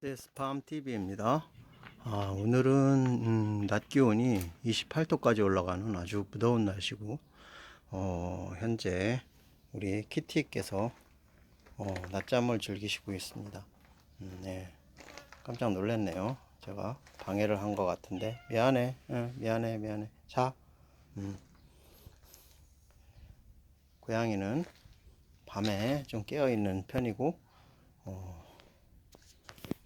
네, 스팜TV입니다. 아, 오늘은 음, 낮 기온이 28도까지 올라가는 아주 무더운 날씨고 어, 현재 우리 키티께서 어, 낮잠을 즐기시고 있습니다. 음, 네, 깜짝 놀랐네요. 제가 방해를 한 것 같은데 미안해, 응, 미안해, 미안해. 자, 음. 고양이는 밤에 좀 깨어 있는 편이고 어,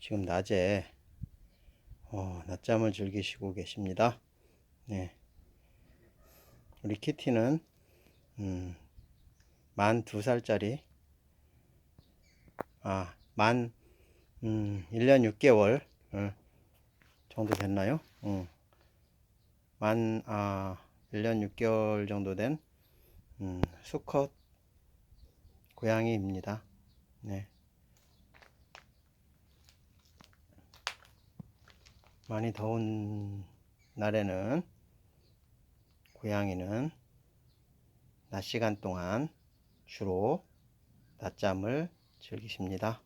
지금 낮에 어, 낮잠을 즐기시고 계십니다. 네. 우리 키티는 음, 만 두 살짜리 아, 만 음, 1년 6개월 어, 정도 됐나요? 음. 만 아, 1년 6개월 정도 된 음, 수컷 고양이입니다. 네. 많이 더운 날에는 고양이는 낮 시간 동안 주로 낮잠을 즐기십니다.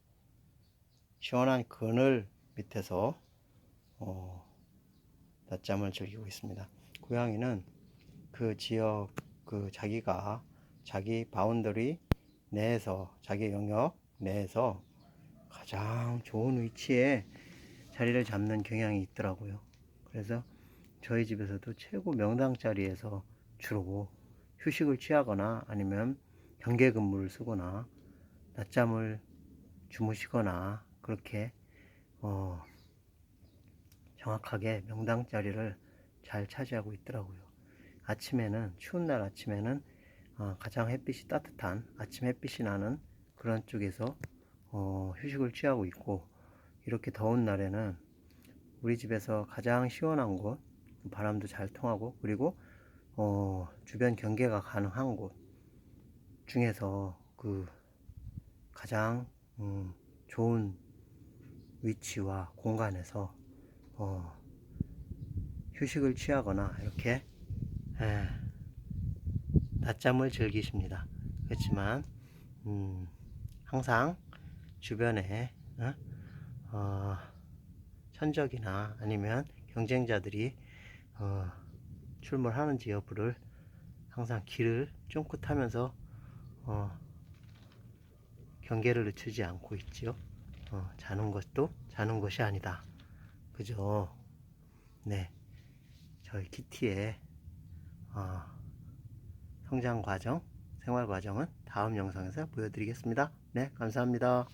시원한 그늘 밑에서 어, 낮잠을 즐기고 있습니다. 고양이는 그 지역 그 자기가 자기 바운더리 내에서 자기 영역 내에서 가장 좋은 위치에 자리를 잡는 경향이 있더라고요. 그래서 저희 집에서도 최고 명당 자리에서 주로 휴식을 취하거나 아니면 경계 근무를 쓰거나 낮잠을 주무시거나 그렇게 어 정확하게 명당 자리를 잘 차지하고 있더라고요. 아침에는 추운 날 아침에는 어 가장 햇빛이 따뜻한 아침 햇빛이 나는 그런 쪽에서 어 휴식을 취하고 있고 이렇게 더운 날에는 우리 집에서 가장 시원한 곳, 바람도 잘 통하고, 그리고, 어, 주변 경계가 가능한 곳 중에서 그 가장, 음, 좋은 위치와 공간에서, 어, 휴식을 취하거나, 이렇게, 에, 낮잠을 즐기십니다. 그렇지만, 음, 항상 주변에, 어? 어, 천적이나 아니면 경쟁자들이 어, 출몰하는지 여부를 항상 길을 쫑긋하면서 어, 경계를 늦추지 않고 있지요. 어, 자는 것도 자는 것이 아니다. 그죠? 네, 저희 키티의 어, 성장 과정, 생활 과정은 다음 영상에서 보여드리겠습니다. 네, 감사합니다.